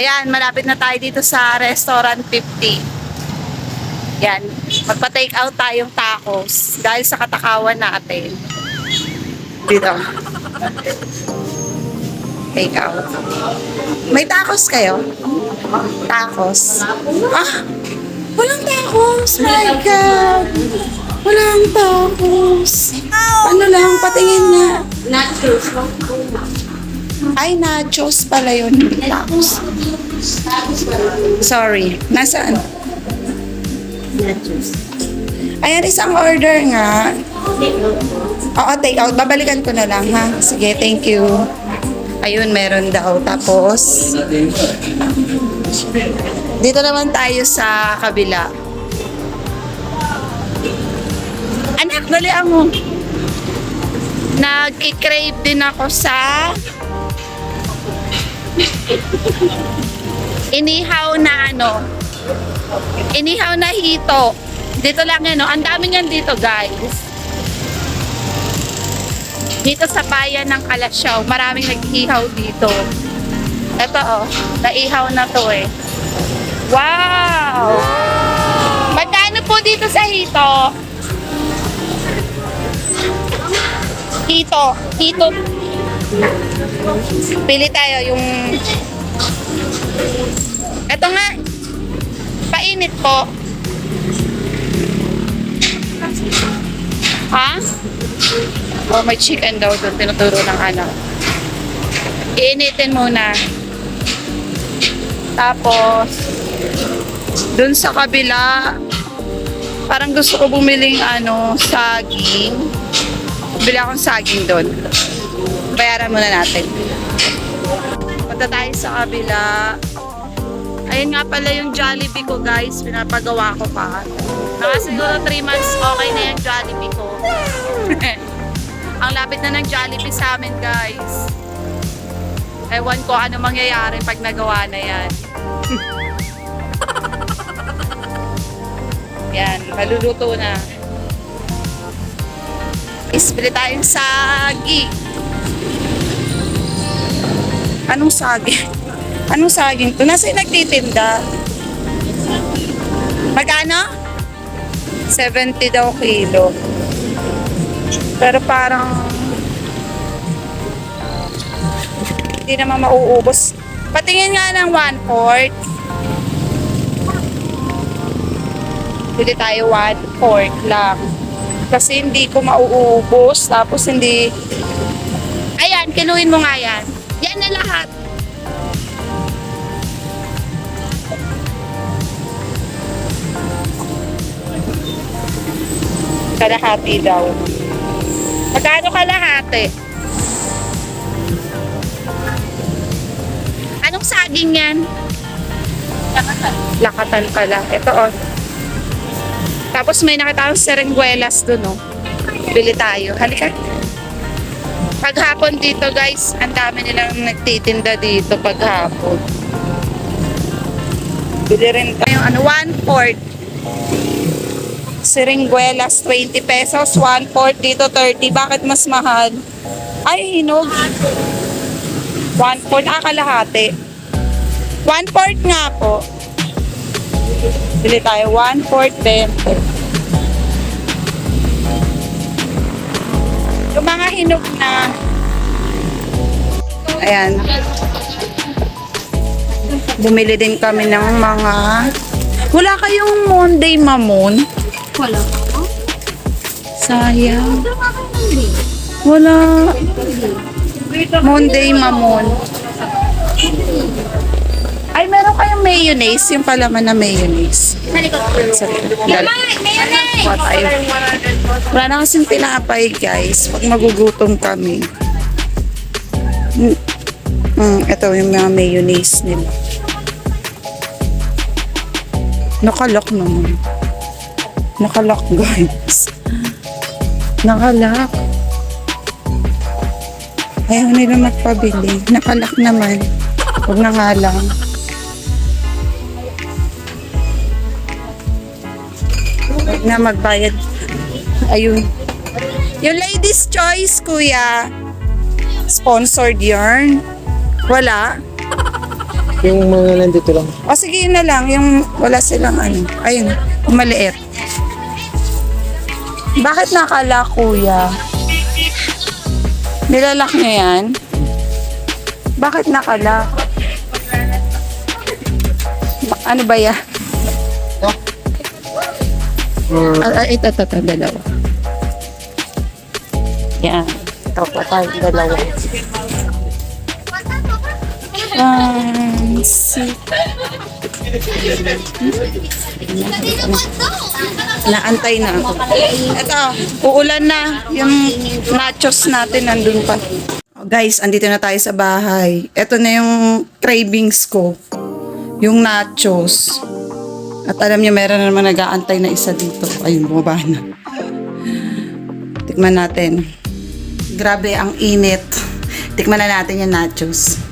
Ayan, malapit na tayo dito sa Restaurant 50. Yan, magpa-take out tayong tacos dahil sa katakawan natin. Dito. Take out. May tacos kayo? Tacos. Ah, walang tacos. My God. Walang tacos. Ano lang, patingin nga. Nachos. Ay, nachos pala yun. Hindi tacos. Sorry. Nasaan? Nachos. Ayan, isang order nga. Oo, take out. Babalikan ko na lang, ha? Sige, thank you. Ayun, meron daw. Tapos, dito naman tayo sa kabila. Anak, dali mo. Nag-crave din ako sa inihaw na ano, inihaw na hito. Dito lang yan, no? Ang dami yan dito, guys. Dito sa bayan ng Kalasyaw, maraming nag-ihaw dito. Ito, oh. Naihaw na to, eh. Wow! Magkano po dito sa hito? Hito. Hito. Pili tayo yung... Ito nga. Painit po. Ha? Oh, may chicken daw doon. Tinuturo ng anak. Iinitin muna. Tapos, doon sa kabila, parang gusto ko bumiling ano, saging. Bili akong saging doon. Bayaran muna natin. Punta tayo sa kabila. Ayun nga pala yung Jollibee ko guys. Pinapagawa ko pa. Naka siguro 3 months okay na yung Jollibee ko. Ang lapit na ng Jollibee sa amin guys. Ewan ko ano mangyayari pag nagawa na yan. yan, maluluto na. Isbili tayong sagi. Anong sagi? Anong saging to? Nasa nagtitinda? Magkano? 70 daw kilo. Pero parang hindi naman mauubos. Patingin nga ng 1-4. Bili tayo 1-4 lang. Kasi hindi ko mauubos. Tapos hindi... Ayan, kinuhin mo nga yan. Yan na lahat. Kalahati daw. Magkano kalahati? Anong saging yan? Lakatan. Lakatan pala. Ito oh. Tapos may nakita akong serengguelas dun oh. Bili tayo. Halika. Paghapon dito guys, ang dami nilang nagtitinda dito paghapon. Bili rin tayo ano, one fourth. Siringguelas, 20 pesos. One fourth dito, 30. Bakit mas mahal? Ay, hinog. One fourth, ah, kalahati. One fourth nga po. Bili tayo, one fourth, 20. Hinog na. Ayan. Bumili din kami ng mga... Wala kayong Monday Mamon? Wala. Sayang. Wala. Monday Mamon. Ay, meron kayong mayonnaise. Yung palaman na mayonnaise. Sorry. Dal- Kuha tayo. Wala na kasing pinapay, guys. Pag magugutom kami. Mm, mm, ito yung mga mayonnaise nila. Nakalak naman. Nakalak, guys. Nakalak. Ayaw nila magpabili. Nakalak naman. Huwag na nga lang. Huwag na magbayad. Ayun. Yung ladies choice, kuya. Sponsored yarn. Wala. Yung mga nandito lang. O sige, yun na lang. Yung wala silang ano. Ayun, maliit. Bakit nakala, kuya? Nilalak niya yan? Bakit nakala? Ano ba yan? Ah, ah, ito, ito, ito, dalawa. Yan. Ito po tayo, dalawa. One, six. Naantay na ako. Ito, uulan na. Yung nachos natin nandun pa. Oh, guys, andito na tayo sa bahay. Ito na yung cravings ko. Yung nachos. At alam niyo, meron na naman nag-aantay na isa dito. Ayun, bumaba na. Tikman natin. Grabe, ang init. Tikman na natin yung nachos.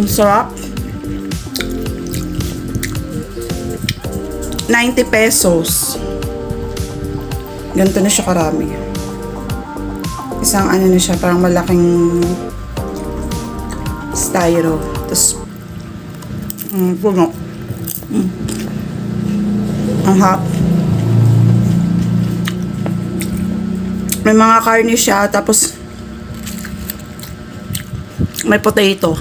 Ang sarap. 90 pesos. Ganito na siya karami. Isang ano na siya, parang malaking styro. Tapos, mm, puno. Mm. Ang hap. May mga karne siya, tapos may potato.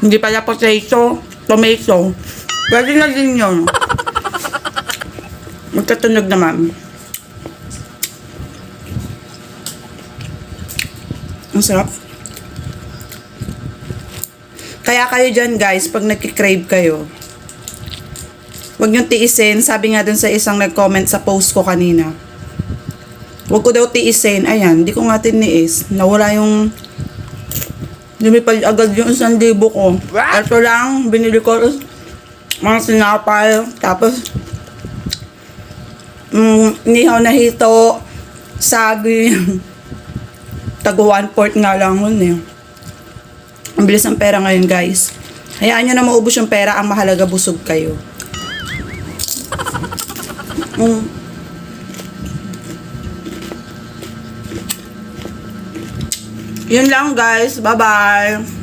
Hindi pala potato, tomato. Pwede na din yun. Magkatunog naman. Ang sarap. Kaya kayo dyan guys, pag nagkikrave kayo, huwag niyong tiisin. Sabi nga dun sa isang nag-comment sa post ko kanina. Huwag ko daw tiisin. Ayan, di ko nga tiniis. Nawala yung lumipad agad yung isang libo ko. Ito lang, binili ko mga sinapal. Tapos, mm, nihaw na hito, saging. One fourth nga lang nun eh. Ang bilis ng pera ngayon guys. Hayaan nyo na maubos yung pera, ang mahalaga busog kayo. Mm. Yun lang guys. Bye-bye.